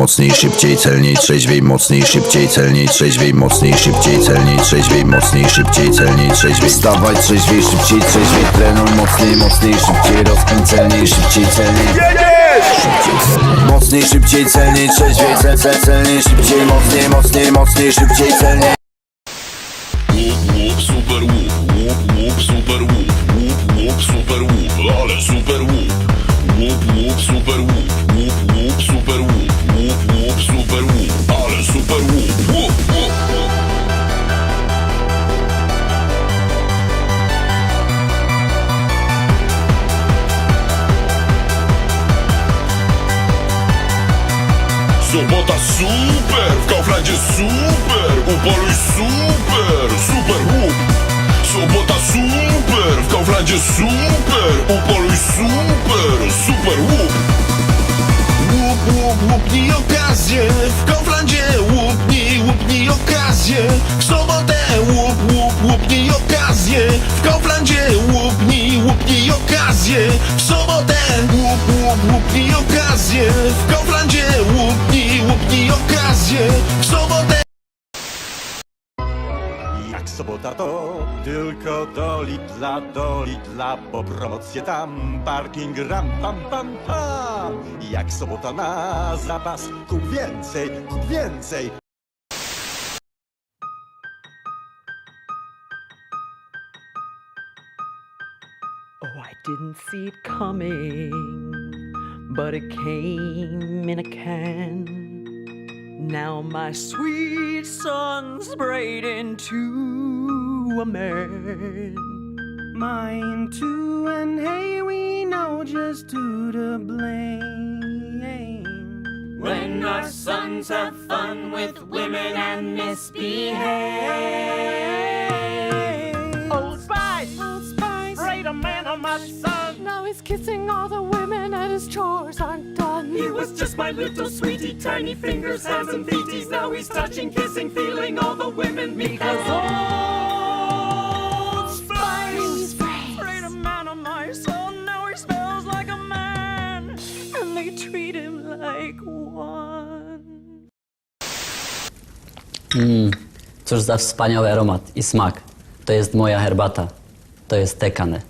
mocniej, szybciej, celniej, trzeźwiej, mocniej, szybciej, celniej, trzeźwiej, mocniej, szybciej, celniej, trzeźwiej, mocniej, szybciej, celniej, trzeźwiej. Wstawaj, trzeźwiej, szybciej, trzeźwiej, trenuj mocniej, mocniej, szybciej, szybciej, celniej. Szybciej, celniej. Mocniej, szybciej, celniej, trzeźwiej, cel, cel, celniej, szybciej, mocniej, mocniej, mocniej, szybciej, celniej. Sobota super, w Kauflandzie super, upoluj super, super łup. Sobota super, w Kauflandzie super, upoluj super, super łup. Łup, łup, łupnij okazję, w Kauflandzie łupnij, łupnij okazję. W sobotę łup, łup, łupnij okazję, w Kauflandzie łupnij, łupnij okazję. W sobotę łup, łup, łupnij okazję, w sobota to tylko do Lidla, do Lidla, bo promocje tam, parking ram pam pam pam. Jak sobota na zapas, kup więcej, kup więcej. Oh, I didn't see it coming, but it came in a can. Now my sweet son's braid into a man. Mine too, and hey, we know just who to blame. When our sons have fun with women and misbehave. My son. Now he's kissing all the women and his chores aren't done. He was just my little sweetie, tiny fingers, hands, and feeties. Now he's touching, kissing, feeling all the women because Old Spice. Afraid a man on my son, now he smells like a man, and they treat him like one. Hmm, cóż za wspaniały aromat i smak. To jest moja herbata. To jest tekane.